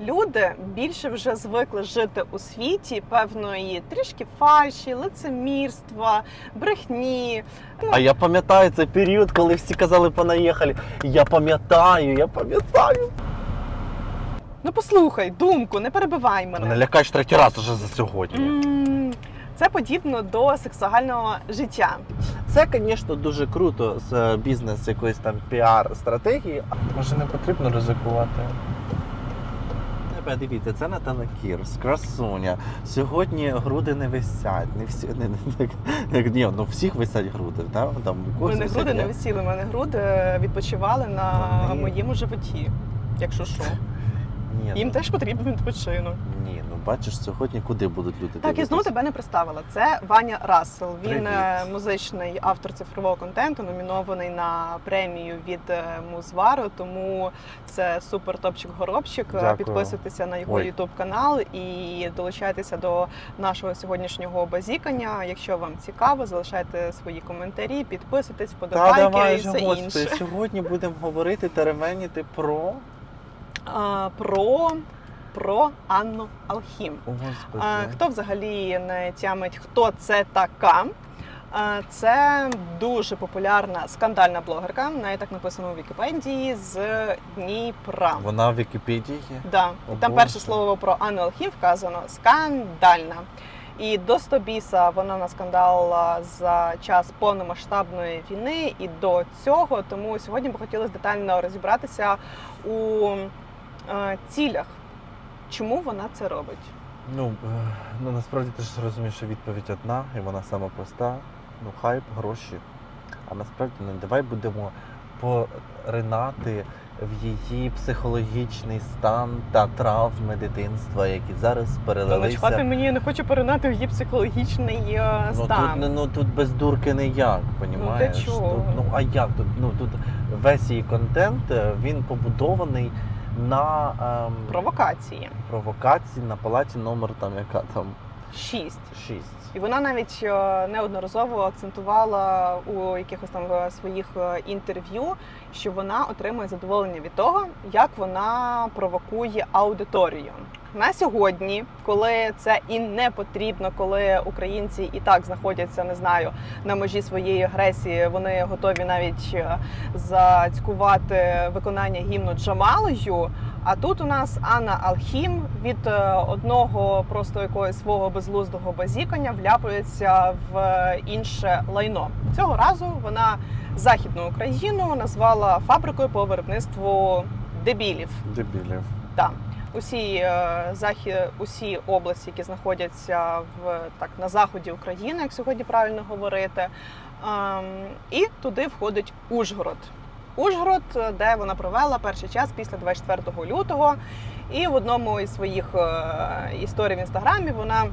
Люди більше вже звикли жити у світі певної трішки фальші, лицемірства, брехні. А я пам'ятаю цей період, коли всі казали понаїхали. Я пам'ятаю, я пам'ятаю. Ну послухай, думку, не перебивай мене. Мене лякаєш третій раз уже за сьогодні. М, Це подібно до сексуального життя. Це, звісно, дуже круто з е, бізнес якоїсь там піар-стратегії. Може не потрібно ризикувати. Тебе дивіться, це Наталя Кірс, красуня. Сьогодні груди не висять. Не всі не, не, не, ні, ну всіх висять груди. Там, там у мене висять, груди не висіли, у мене груди відпочивали на Вони- моєму животі. Якщо що, Ні, їм ну, теж потрібен відпочинок. Ні, ну бачиш, сьогодні куди будуть люди Так, дивитися? і знову тебе не представила. Це Ваня Рассел. Він Привіт. е, музичний автор цифрового контенту, номінований на премію від е, Музвару. Тому це супер топчик горобчик. Дякую. Підписуйтеся на його ютуб канал і долучайтеся до нашого сьогоднішнього базікання. Якщо вам цікаво, залишайте свої коментарі, підписуйтесь, Та давай і все господи, інше. сьогодні будемо говорити теременіти про. А, про, про Анну Алхім. О, Господи. А, Хто взагалі не тямить, хто це така? А, Це дуже популярна скандальна блогерка, навіть так написано у Вікіпедії з Дніпра. Вона в Вікіпедії є. Да. О, там Боже. перше слово про Анну Алхім вказано скандальна. І до Стобіса вона наскандалила за час повномасштабної війни і до цього. Тому сьогодні би хотілося детально розібратися у цілях, чому вона це робить. Ну, е, ну насправді ти ж розумієш, що відповідь одна, і вона сама проста. Ну, хайп, гроші. А насправді ну, давай будемо поринати в її психологічний стан та травми дитинства, які зараз перелилися. начхати мені я не хочу перенати в її психологічний е, Ну стан. тут, ну тут без дурки ніяк, понімаєш? чого? Тут, ну а як тут? Ну тут весь її контент е, він побудований на ем, Провокації. провокації на палаті номер там яка там Шість. 6. І вона навіть е, неодноразово акцентувала у якихось там е, своїх е, інтерв'ю, що вона отримує задоволення від того, як вона провокує аудиторію. На сьогодні, коли це і не потрібно, коли українці і так знаходяться, не знаю, на межі своєї агресії, вони готові навіть зацькувати виконання гімну Джамалою. А тут у нас Анна Алхім від е, одного просто якогось свого безглуздого базікання вляпується в е, інше лайно. Цього разу вона західну Україну назвала фабрикою по виробництву дебілів. Дебілів. Так. Усі е, захі, усі області, які знаходяться в так на заході України, як сьогодні правильно говорити. Ем, і туди входить Ужгород. Ужгород, де вона провела перший час після 24 лютого. І в одному із своїх е, історій в інстаграмі вона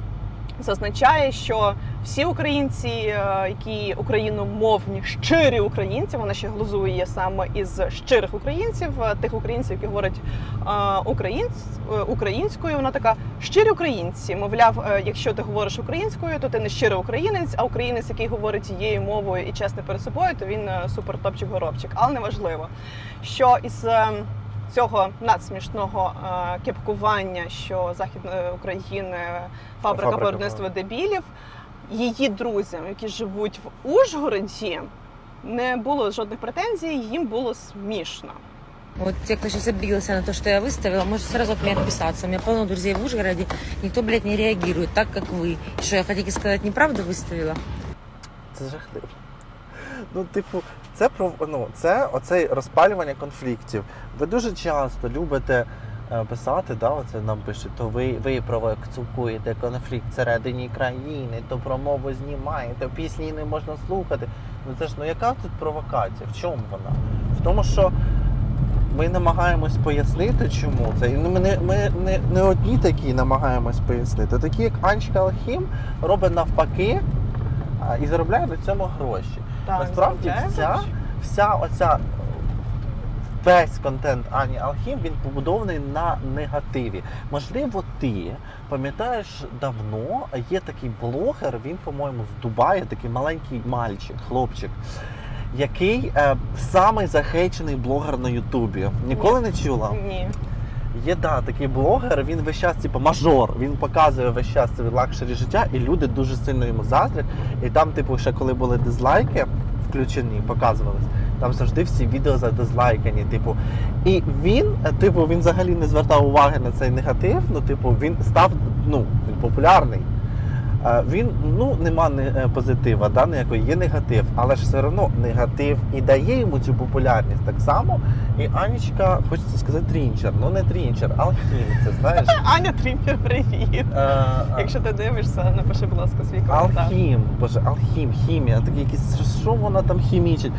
зазначає, що всі українці, е, які україномовні, щирі українці, вона ще глузує саме із щирих українців, е, тих українців, які говорять е, українсь, українською. Вона така щирі українці. Мовляв, якщо ти говориш українською, то ти не щирий українець, а українець, який говорить її мовою і чесний перед собою, то він супер топчик горобчик. Але неважливо, що із цього надсмішного е, кепкування, що західної України фабрика Фабрика, виробництва дебілів, її друзям, які живуть в Ужгороді, не було жодних претензій, їм було смішно. Вот те, кто сейчас обиделся на то, что я выставила, может сразу от меня отписаться. У меня полно друзей в Ужгороде, никто, блядь, не реагирует так, как вы. И Что, я хотите сказать, неправду выставила? Це жахливо. Ну, типу, це про ну, це оцей розпалювання конфліктів. Ви дуже часто любите е, писати, да, оце нам пишуть, то ви, ви провокуєте конфлікт всередині країни, то промову знімаєте, пісні не можна слухати. Ну це ж ну яка тут провокація? В чому вона? В тому, що ми намагаємось пояснити, чому це. І ми, не, ми не, не одні такі намагаємось пояснити. Такі, як Анечка Алхім, робить навпаки і заробляє на цьому гроші. Так, Насправді заробляє вся, гроші. вся оця весь контент Ані Алхім він побудований на негативі. Можливо, ти пам'ятаєш давно є такий блогер, він, по-моєму, з Дубая, такий маленький мальчик, хлопчик. Який е, самий захейчений блогер на Ютубі. Ніколи не чула? Ні. Є да, такий блогер, він весь час, типу, мажор. Він показує весь час це лакшері життя, і люди дуже сильно йому заздрять. І там, типу, ще коли були дизлайки включені, показувались, там завжди всі відео задизлайкані. Типу, і він, е, типу, він взагалі не звертав уваги на цей негатив. Ну, типу, він став ну, він популярний. Він ну нема не- е, позитива, да, ніякої є негатив, але ж все одно негатив і дає йому цю популярність так само. І Анічка, хочеться сказати, трінчер. Ну не трінчер, алхім, це знаєш. Аня Трімпер, привіт. Е, е, Якщо ти дивишся, напиши, будь ласка, свій коментар. Алхім, боже, алхім, хімія, такі якісь, що вона там хімічить?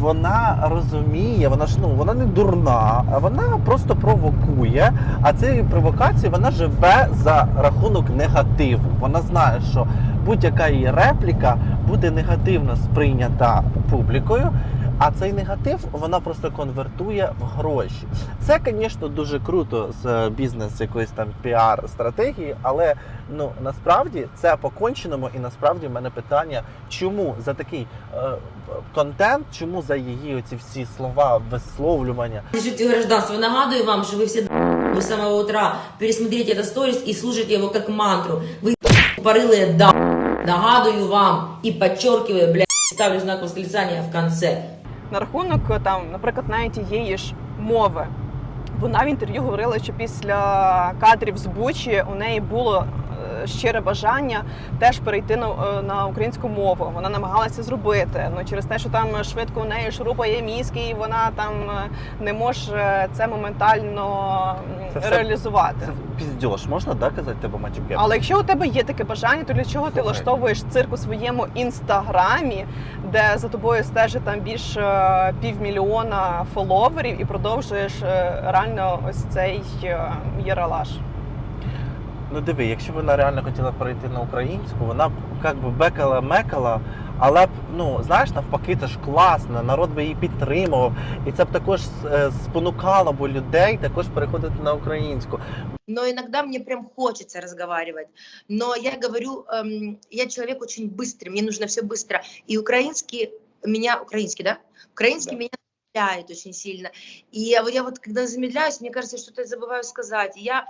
Вона розуміє, вона ж ну вона не дурна, а вона просто провокує. А цією провокацією вона живе за рахунок негативу. Вона знає, що будь-яка її репліка буде негативно сприйнята публікою. А цей негатив вона просто конвертує в гроші. Це, звісно, дуже круто з бізнес якоїсь там піар-стратегії, але ну насправді це по конченому, і насправді в мене питання, чому за такий е, контент, чому за її оці всі слова, висловлювання Держите гражданство. Нагадую вам, что вы все вы с самого утра пересмотрите этот сторис и слушайте его как мантру. Вы порылые да. Нагадую вам и подчеркиваю, блядь, ставлю знак восклицания в конце. На рахунок там, наприклад, навіть тієї ж мови. Вона в інтерв'ю говорила, що після кадрів з Бучі у неї було е, щире бажання теж перейти на, е, на українську мову. Вона намагалася зробити. Ну через те, що там швидко у неї шурупає мізки, і вона там е, не може це моментально Це все- реалізувати. це піздьош, можна да, казати тебе матюки? Але якщо у тебе є таке бажання, то для чого ти влаштовуєш цирк у своєму інстаграмі, де за тобою стежить там більше півмільйона фоловерів, і продовжуєш е, реально ось цей е, єралаш? Ну диви, якщо б вона реально хотіла перейти на українську, вона б як би бекала мекала, але б ну знаєш, навпаки, це ж класно, народ би її підтримував, і це б також е, спонукало б людей також переходити на українську. но иногда мне прям хочется разговаривать. Но я говорю, эм, я человек очень быстрый, мне нужно все быстро. И украинский меня, украинский, да? Украинский меня замедляет очень сильно. И я, вот- я вот когда замедляюсь, мне кажется, что-то я забываю сказать. И Я и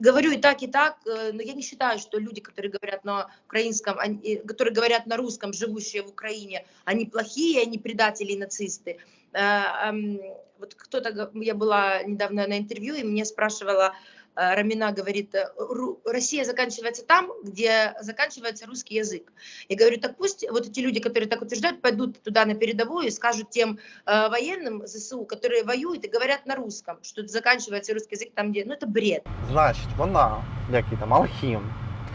говорю и так, и так, э, но я не считаю, что люди, которые говорят на украинском, они- э, которые говорят на русском, живущие в Украине, они плохие, они предатели и нацисты. Э, эм, Вот кто-то, я была недавно на интервью, и мне спрашивала, Рамина говорит, э, Ру- Россия заканчивается там, где заканчивается русский язык. Я говорю, так пусть вот эти люди, которые так утверждают, пойдут туда на передовую и скажут тем э, военным ЗСУ, которые воюют и говорят на русском, что заканчивается русский язык там, где... Ну, это бред. Значить, вона, як і там алхім,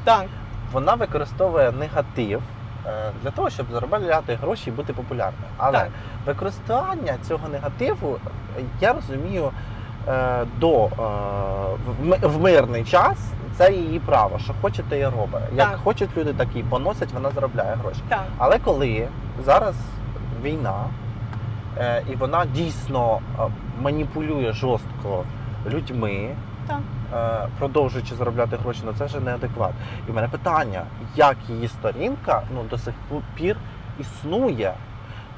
Так, вона використовує негатив е, для того, щоб заробляти гроші і бути популярною. Але Так. використання цього негативу, е, я розумію, е, до е, в мирний час це її право. Що хоче, те і робить. Як Так. хочуть люди, так і поносять, вона заробляє гроші. так. Але коли зараз війна, е, і вона дійсно е, маніпулює жорстко людьми, Так. е, продовжуючи заробляти гроші, ну це вже неадекват. І в мене питання, як її сторінка ну, до сих пір існує?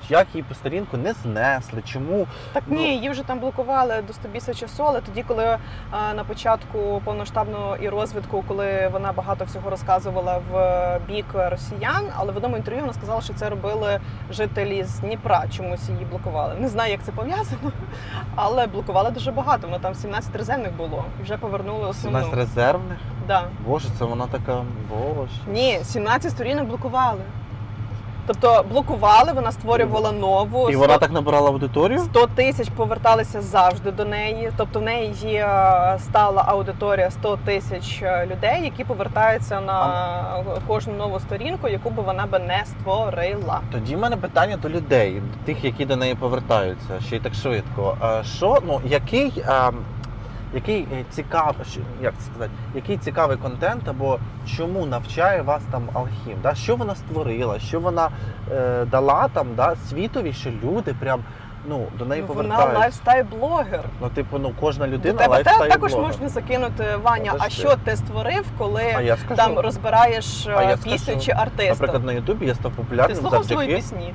Як її по сторінку не знесли? Чому Так Ну. ні, її вже там блокували до 100 часу, але тоді, коли е, на початку повноштабного і розвитку, коли вона багато всього розказувала в бік росіян, але в одному інтерв'ю вона сказала, що це робили жителі з Дніпра, чомусь її блокували. Не знаю, як це пов'язано, але блокували дуже багато. Воно там 17 резервних було і вже повернули основну. 17 резервних? Да. Боже, це вона така. Боже. Ні, 17 сторінок блокували. Тобто блокували, вона створювала нову. І 100 вона так набирала аудиторію? 100 тисяч поверталися завжди до неї. Тобто в неї є е, стала аудиторія 100 тисяч е, людей, які повертаються на кожну нову сторінку, яку би вона би не створила. Тоді в мене питання до людей, до тих, які до неї повертаються, ще й так швидко. Е, Що, ну, який, е, який е, цікавий, як це сказати, який цікавий контент або чому навчає вас там алхім? Да? Що вона створила, що вона е, дала там да, світові, що люди прям ну, до неї Ну, вона лайфстайл-блогер. Ну, типу, ну кожна людина тебе те- лайфстайл також можна закинути Ваня. А що ти створив, коли скажу, там розбираєш е, пісню чи артиста? наприклад, на Ютубі я став Ти популярним слухав свої пісні?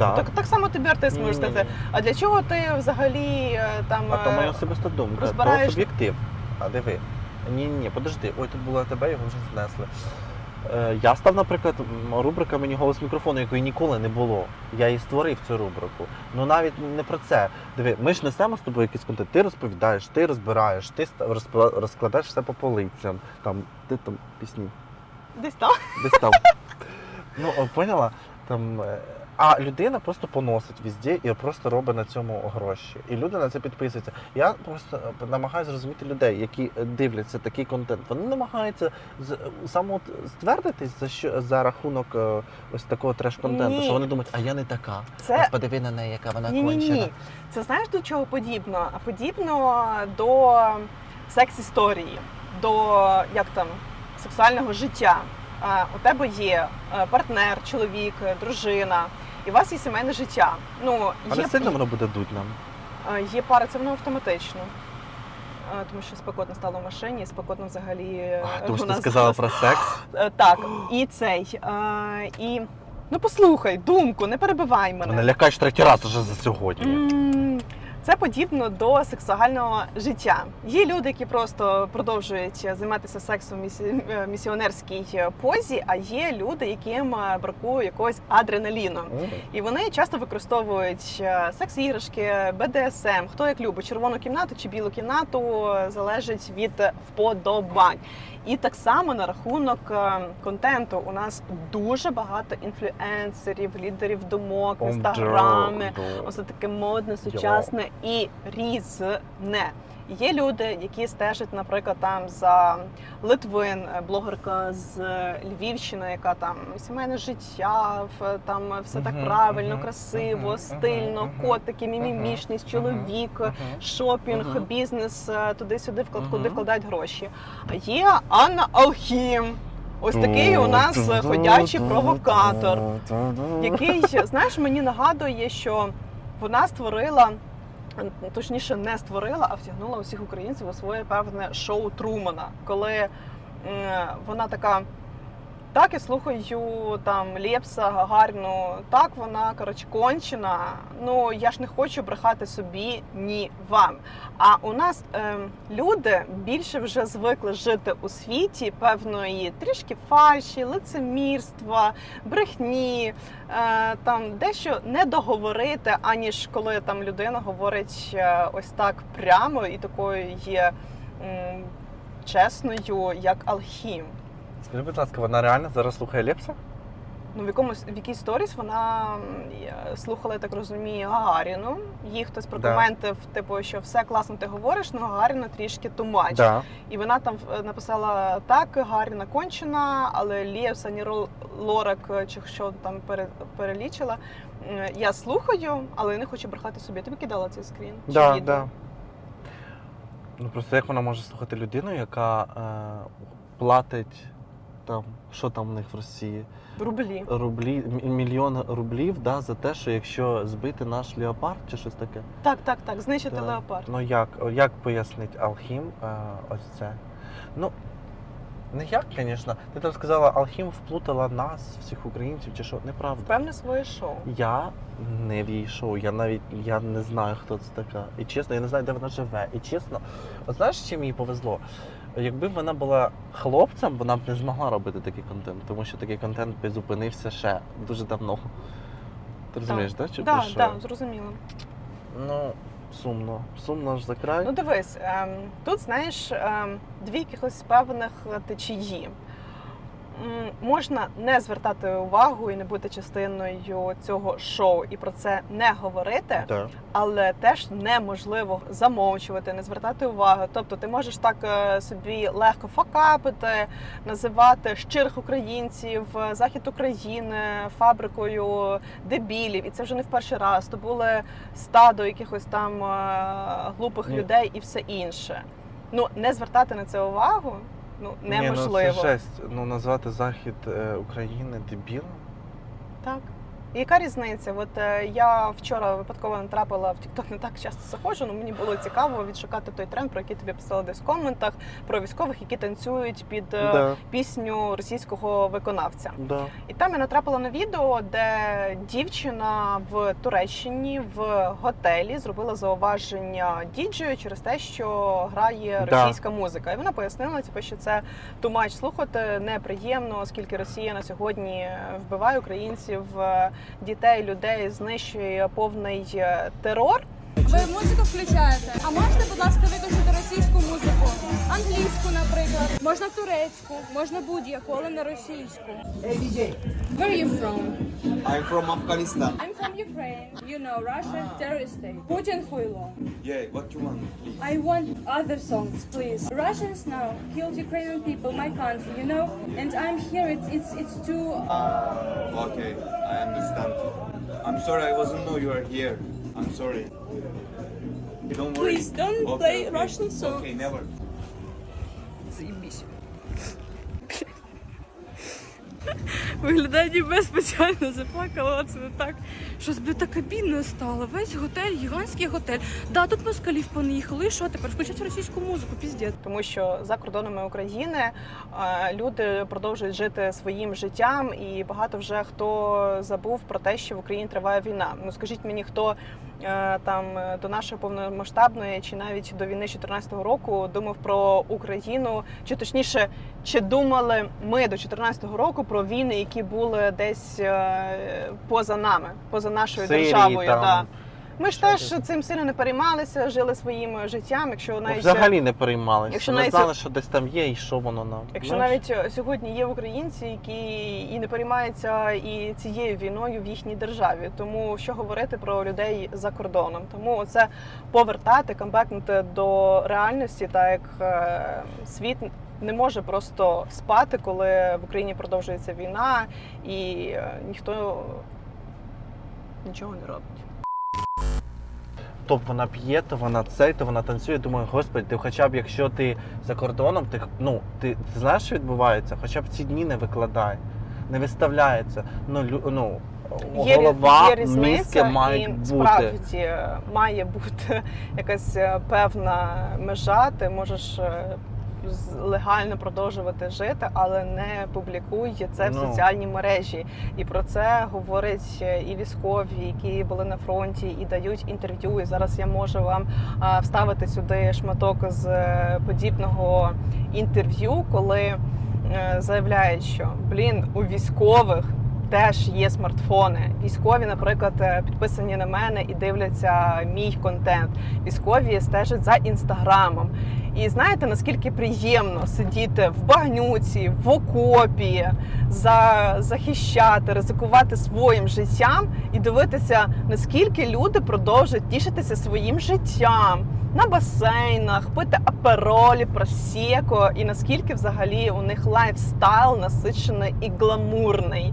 Да. Так, так само тобі артист може Ні. сказати. А для чого ти взагалі е, там А то е, моя особиста думка, розбираєш- то суб'єктив. А диви. Ні, ні, подожди, ой, тут було тебе, його вже знесли. Е, я став, наприклад, рубрика мені голос мікрофону, якої ніколи не було. Я її створив цю рубрику. Ну навіть не про це. Диви, ми ж несемо з тобою якийсь контент. Ти розповідаєш, ти розбираєш, ти розкладаєш все по полицям. Там, ти там пісні. десь там? Десь там. Ну, поняла? Там, е, а людина просто поносить везде і просто робить на цьому гроші. І люди на це підписуються. Я просто е, намагаюся зрозуміти людей, які е, дивляться такий контент. Вони намагаються з саме ствердитись за що за рахунок е, ось такого треш-контенту, Ні. що вони думають, а я не така. Це От подиви на неї, яка вона ні, ні, кончена. ні. Це знаєш до чого подібно? А подібно до секс-історії, до як там сексуального життя. У тебе є е, партнер, чоловік, е, дружина, і у вас є сімейне життя. Ну, Але є, сильно воно буде дуть нам. е, є пара, це воно автоматично. Е, Тому що спекотно стало в машині, спекотно взагалі. е, А, Тому що ти сказала про секс. Е, Так, і цей. е, І ну послухай, думку, не перебивай мене. Не лякаєш третій раз уже за сьогодні. Це подібно до сексуального життя. Є люди, які просто продовжують займатися сексом в е, місіонерській позі, а є люди, яким е, бракує якогось адреналіну. І вони часто використовують е, секс-іграшки, БДСМ, хто як любить, червону кімнату чи білу кімнату залежить від вподобань. І так само на рахунок контенту у нас дуже багато інфлюенсерів, лідерів думок, в інстаграмі. Ось таке модне, сучасне і різне. Є люди, які стежать, наприклад, там за Литвин, е, блогерка з е, Львівщини, яка там сімейне життя, там все так правильно, красиво, стильно, котики, мімімішність, чоловік, шопінг, бізнес, е, туди-сюди вклад, куди вкладають гроші. А є Анна Алхім. Ось такий у нас е, ходячий провокатор який, знаєш, мені нагадує, що вона створила, точніше, не створила, а втягнула усіх українців у своє певне шоу Трумана, коли вона така. Так, я слухаю там Лєпса, Гагаріну, так вона коротше кончена. Ну я ж не хочу брехати собі ні вам. А у нас ем, люди більше вже звикли жити у світі певної трішки фальші, лицемірства, брехні, е, там дещо не договорити, аніж коли там людина говорить е, ось так прямо і такою є м, чесною, як Алхім. Скажи, будь ласка, вона реально зараз слухає Лепса? Ну, в якомусь в якійсь сторіс вона я слухала, я так розумію, Гагаріну. Їй хтось прокоментив, типу, що все класно ти говориш, але Гагаріна трішки тумач. Да. І вона там е, написала так, Гагаріна кончена, але Лєвс, Ніро Лорак, е, чи що там пере, перелічила. Я слухаю, але я не хочу брехати собі. Я тобі кидала цей скрін. Чи Да, да. Ну просто як вона може слухати людину, яка е, платить там, що там в них в Росії? Рублі. Рублі, мільйон рублів да, за те, що якщо збити наш леопард чи щось таке. Так, так, так. Знищити Да. леопард. Ну як, як пояснить Алхім е, ось це? Ну, не як, звісно. Ти там сказала, Алхім вплутала нас, всіх українців, чи що? Неправда. Певне своє шоу. Я не в її шоу, я навіть я не знаю, хто це така. І чесно, я не знаю, де вона живе. І чесно, от знаєш, чим їй повезло? Якби вона була хлопцем, вона б не змогла робити такий контент, тому що такий контент би зупинився ще дуже давно. Ти розумієш, так? Так, да, так, зрозуміло. Ну, сумно. Сумно ж за край. Ну дивись, ем, тут знаєш ем, дві якихось певних течії. Можна не звертати увагу і не бути частиною цього шоу і про це не говорити, Так. але теж неможливо замовчувати, не звертати увагу. Тобто ти можеш так е, собі легко факапити, називати щирих українців, е, захід України фабрикою дебілів, і це вже не в перший раз. То були стадо якихось там е, глупих Ні. людей і все інше. Ну не звертати на це увагу. Ну Ні, ну це жесть. Ну, назвати захід е, України дебілом. Так. Яка різниця? От е, я вчора випадково натрапила в TikTok, не так часто заходжу, але мені було цікаво відшукати той тренд, про який тобі писали десь в коментах, про військових, які танцюють під е, Да, пісню російського виконавця. да. І там я натрапила на відео, де дівчина в Туреччині в готелі зробила зауваження діджею через те, що грає Да. російська музика. І вона пояснила, типу, що це тумач слухати неприємно, оскільки Росія на сьогодні вбиває українців, е, дітей, людей, знищує повний е, терор. Ви музику включаєте? А можете, будь ласка, виключити російську музику? Англійську, наприклад. Можна турецьку, можна будь-яку, але не російську. Where are you from? I'm from Afghanistan. I'm from Ukraine. You know, Russia, terrorist state. Putin хуйло. Yeah, what you want, please? I want other songs, please. Russians now killed Ukrainian people, my country, you know? And I'm here, it's, it's, it's too... Uh, okay, I understand. I'm sorry, I wasn't know you are here. I'm sorry. Don't worry. Please don't Okay, play okay. Russian songs. Okay, never. Заебись. Виглядає ніби спеціально заплакала, це не так. Щось би так обідно стало. Весь готель, гігантський готель. Да, тут москалів понаїхали. І що тепер? Включать російську музику, піздець. тому що за кордонами України люди продовжують жити своїм життям, і багато вже хто забув про те, що в Україні триває війна. Ну скажіть мені, хто там е, до нашої повномасштабної чи навіть до війни 2014 року думав про Україну, чи точніше, чи думали ми до 2014 року про війни, які були десь е, поза нами, поза нашою Сирії, державою? там. Да. Ми ж теж цим сильно не переймалися, жили своїм життям. Якщо навіть Взагалі не переймалися. Якщо навіть- знали, що десь там є і що воно нам. Якщо Знаєш? навіть е, сьогодні є українці, які і не переймаються і цією війною в їхній державі, тому що говорити про людей за кордоном, тому це повертати, камбекнути до реальності, так як е, світ не може просто спати, коли в Україні продовжується війна, і е, ніхто нічого не робить. То вона п'є, то вона цей, то вона танцює. Думаю, господи, ти хоча б якщо ти за кордоном, ти ну ти, ти знаєш, що відбувається? Хоча б ці дні не викладай, не виставляється. Ну лю, ну Є, голова, є мізки мають і бути. справді е, має бути якась е, певна межа. Ти можеш е, легально продовжувати жити, але не публікуй це в Ну. соціальній мережі. І про це говорять е, і військові, які були на фронті, і дають інтерв'ю. І зараз я можу вам вставити сюди шматок з е, подібного інтерв'ю, коли е, заявляють, що блін у військових. Теж є смартфони. Військові, наприклад, е, підписані на мене і дивляться мій контент. Військові стежать за інстаграмом. І знаєте, наскільки приємно сидіти в багнюці, в окопі, за, захищати, ризикувати своїм життям і дивитися, наскільки люди продовжують тішитися своїм життям на басейнах, пити аперолі, просеко, і наскільки взагалі у них лайфстайл насичений і гламурний.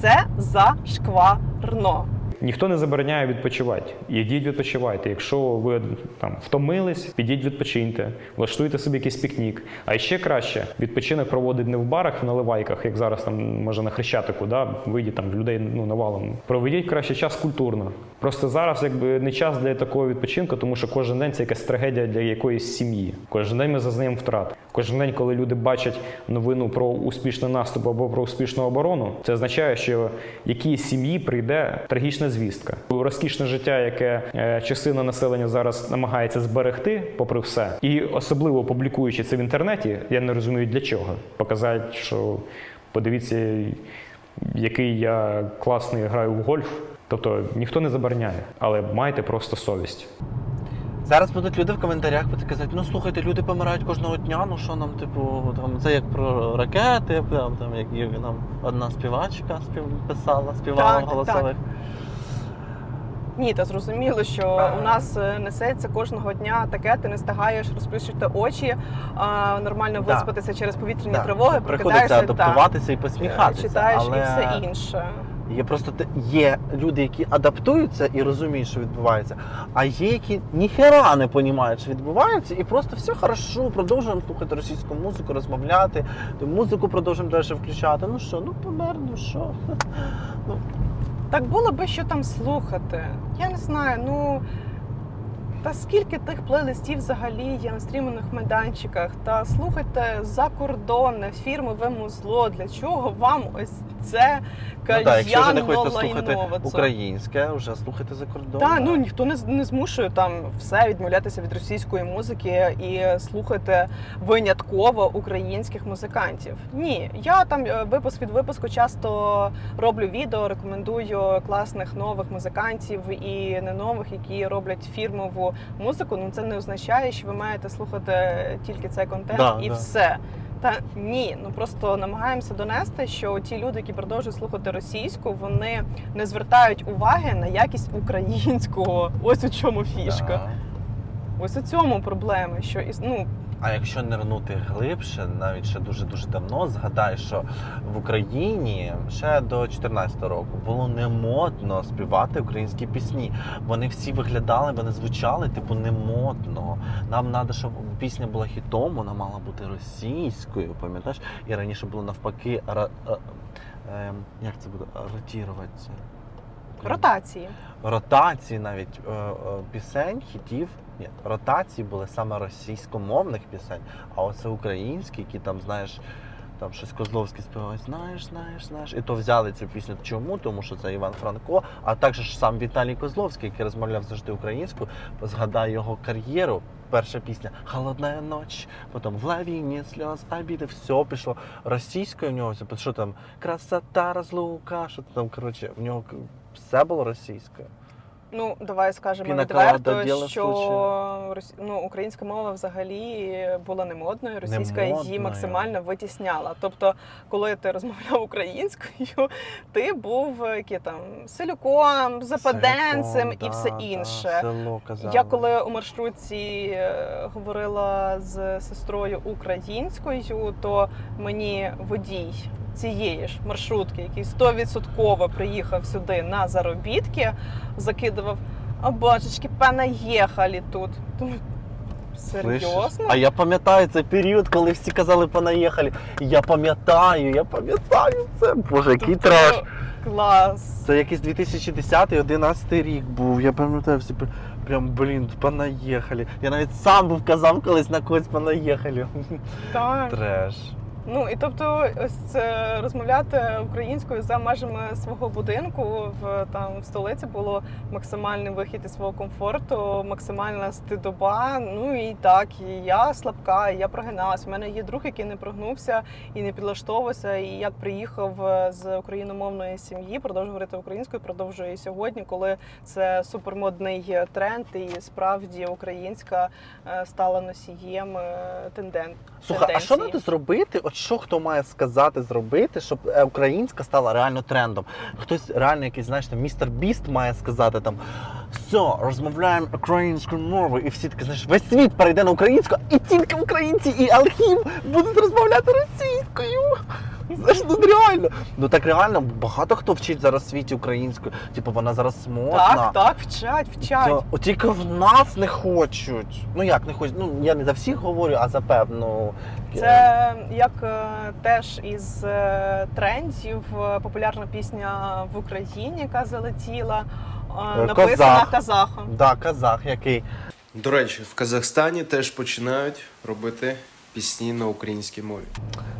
Це зашкварно. Ніхто не забороняє відпочивати. Ідіть відпочивайте. Якщо ви там втомились, підіть відпочиньте, влаштуйте собі якийсь пікнік. А ще краще відпочинок проводить не в барах, в наливайках, як зараз там може на хрещатику, да, вийдіть там людей ну навалом. Проведіть краще час культурно. Просто зараз якби не час для такого відпочинку, тому що кожен день це якась трагедія для якоїсь сім'ї. Кожен день ми зазнаємо втрат. Кожен день, коли люди бачать новину про успішний наступ або про успішну оборону, це означає, що якійсь сім'ї прийде трагічна звістка. Розкішне життя, яке е, частина населення зараз намагається зберегти, попри все, і особливо публікуючи це в інтернеті, я не розумію для чого. Показати, що подивіться, який я класний граю в гольф. Тобто ніхто не забороняє, але майте просто совість. Зараз будуть люди в коментарях будуть казати, ну слухайте, люди помирають кожного дня, ну що нам, типу, там це як про ракети, там, там як нам одна співачка спів писала, співала Так, в голосових. Ні, та зрозуміло, що у нас е, несеться кожного дня таке, ти не встигаєш розплющити очі, а, нормально Да. виспатися через повітряні Да. тривоги, прокидаєшся, та, і посміхатися. читаєш але... і все інше. Є просто є люди, які адаптуються і розуміють, що відбувається, а є, які ніхера не розуміють, що відбувається, і просто все хорошо, продовжуємо слухати російську музику, розмовляти, то музику продовжуємо далі включати. Ну що, ну помер, ну що. Ну, Так було би що там слухати. Я не знаю, ну. Та скільки тих плейлистів взагалі є на стрімінних майданчиках? Та слухайте закордонне фірмове музло. Для чого вам ось це Ну, так, якщо ви не хочете слухати українське, вже слухайте за кордон. Так, ну ніхто не, не змушує там все відмовлятися від російської музики і слухати винятково українських музикантів. Ні, я там е, випуск від випуску часто роблю відео, рекомендую класних нових музикантів і не нових, які роблять фірмову музику. Ну це не означає, що ви маєте слухати тільки цей контент Да, і да. все. Та ні, ну просто намагаємося донести, що ті люди, які продовжують слухати російську, вони не звертають уваги на якість українського. Ось у чому фішка. Да. Ось у цьому проблема. Що ну А якщо нирнути глибше, навіть ще дуже дуже давно, згадай, що в Україні ще до 2014 року було не модно співати українські пісні. Вони всі виглядали, вони звучали, типу, не модно. Нам треба, щоб пісня була хітом, вона мала бути російською, пам'ятаєш? І раніше було навпаки, ра- е, е, як це буде? Ротіруватися. ротації. ротації навіть е, е, пісень, хітів. Ні, ротації були саме російськомовних пісень, а оце українські, які там, знаєш, там щось Козловський співає, знаєш, знаєш, знаєш. І то взяли цю пісню. Чому? Тому що це Іван Франко, а також сам Віталій Козловський, який розмовляв завжди українською, згадай його кар'єру. Перша пісня Холодна ніч, потім в лавіні сльоз, обіди, все пішло російською в нього, що там красота, розлука, що там, коротше, в нього все було російською. Ну давай скажемо відверто, що рос- ну, українська мова взагалі була не модною, російська її максимально витісняла. Тобто, коли ти розмовляв українською, ти був які там селюком, западенцем і все да, інше. Да, село. Я коли у маршрутці е, говорила з сестрою українською, то мені водій цієї ж маршрутки, який 100% приїхав сюди на заробітки, закидував. А божечки, понаїхали тут. Серйозно? А я пам'ятаю цей період, коли всі казали понаїхали. Я пам'ятаю, я пам'ятаю це. Боже, який Тобто, треш. Клас. Це якийсь 2010-2011 рік був. Я пам'ятаю всі пр- прям, блін, понаїхали. Я навіть сам був казав колись на когось понаїхали. Так. Треш. Ну і тобто, ось це розмовляти українською за межами свого будинку в там в столиці було максимальний вихід із свого комфорту, максимальна стидоба. Ну і так, і я слабка, і я прогиналась. У мене є друг, який не прогнувся і не підлаштовувався. І як приїхав е, з україномовної сім'ї, продовжує говорити українською, продовжує і сьогодні, коли це супермодний тренд, і справді українська е, стала носієм е, тенден. Слухай, а що треба зробити? От що хто має сказати, зробити, щоб е, українська стала реально трендом? Хтось реально якийсь, знаєш, там, містер Біст має сказати там все, розмовляємо українською мовою, і всі таки знаєш, весь світ перейде на українську, і тільки українці і Алхім будуть розмовляти російською. Знаєш, ну реально. Ну так реально багато хто вчить зараз в світі українською. Типу вона зараз модна. Так, так, вчать, вчать. То, от тільки в нас не хочуть. Ну як не хочуть? Ну я не за всіх говорю, а за певну. Це як е, теж із е, трендів е, популярна пісня в Україні, яка залетіла, е, Е, написана «Казах». казахом. Да, казах, який. До речі, в Казахстані теж починають робити пісні на українській мові.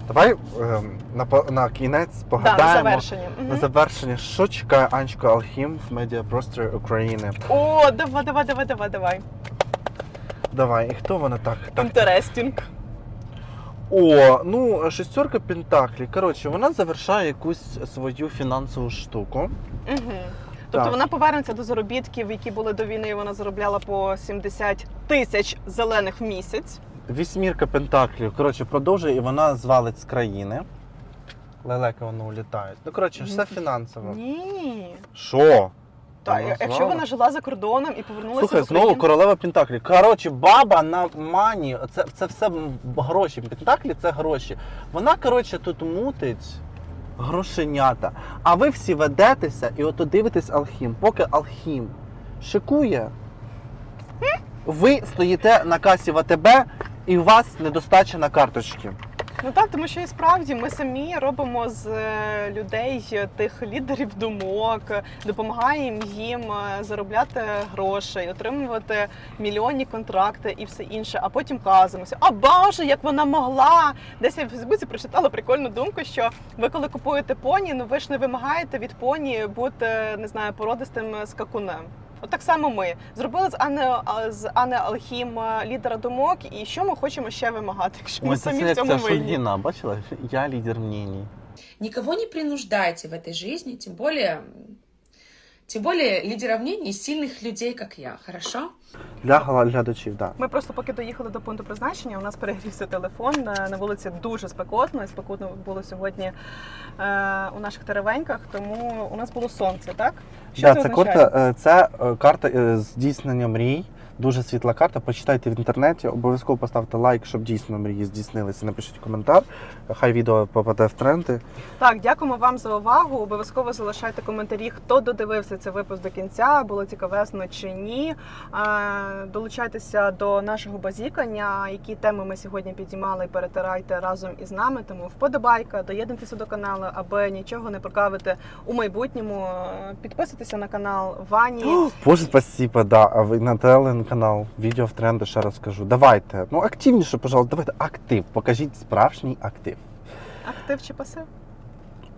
Давай ем, на, по- на кінець Да, на погадаємо. завершення. На Мгм. завершення, що чекає Анечка Алхім в медіапросторі України. О, давай, давай, давай, давай, давай. Давай, і хто вона так? так? Інтерестінг. О, ну шестерка Пентаклі. Коротше, вона завершає якусь свою фінансову штуку. Угу. Тобто Так. вона повернеться до заробітків, які були до війни. і Вона заробляла по 70 тисяч зелених в місяць. Вісьмірка Пентаклів. Коротше, продовжує і вона звалить з країни. Лелеки воно улітають. Ну, коротше, все фінансово. Ні. Що? Так, Вона якщо звала? вона жила за кордоном і повернулася Слухай, в Україну. знову королева Пентаклі. Коротше, баба на мані, це, це все гроші. Пентаклі це гроші. Вона, коротше, тут мутить грошенята. А ви всі ведетеся і ото дивитесь Алхім. Поки Алхім шикує, ви стоїте на касі в АТБ і у вас недостача на карточки. Ну так, тому що і справді ми самі робимо з е, людей е, тих лідерів думок, допомагаємо їм е, заробляти гроші, отримувати мільйонні контракти і все інше. А потім казуємося, а боже, як вона могла! Десь я в Фейсбуці прочитала прикольну думку, що ви коли купуєте поні, ну ви ж не вимагаєте від поні бути не знаю породистим скакунем. От так само ми зробили з Анне з Анне Алхім е, лідера думок, і що ми хочемо ще вимагати, якщо ми самі в цьому винні. Бачила? Я лідер мнений. Никого не принуждайте в этой жизни, тем более, тем более лидеров мнений сильних людей, як я, хорошо? Для глядачів, так. Ми просто поки доїхали до пункту призначення, у нас перегрівся телефон. е, На вулиці дуже спекотно, і спекотно було сьогодні е, у наших теревеньках, тому у нас було сонце, так? Да, це це, означає? карта, е, це е, карта е, здійснення мрій. Дуже світла карта. Почитайте в інтернеті. Обов'язково поставте лайк, щоб дійсно мрії здійснилися. Напишіть коментар. Хай відео попаде в тренди. Так, дякуємо вам за увагу. Обов'язково залишайте коментарі, хто додивився цей випуск до кінця, було цікавесно чи ні. Долучайтеся до нашого базікання, які теми ми сьогодні підіймали, перетирайте разом із нами. Тому вподобайка, доєднуйтеся до каналу, аби нічого не прокавити у майбутньому. Підписуйтеся на канал Вані. Боже, спасибо, да. А ви на телен канал, відео в тренди, ще раз скажу. Давайте. Ну активніше, пожалуйста, давайте актив. Покажіть справжній актив. Актив чи пасив?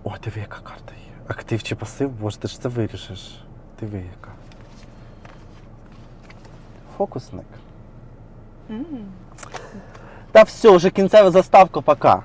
О, диви, яка карта є. Актив чи пасив, боже, ти ж це вирішиш. Диви, яка. Фокусник. М. Та все, вже кінцева заставка, пока.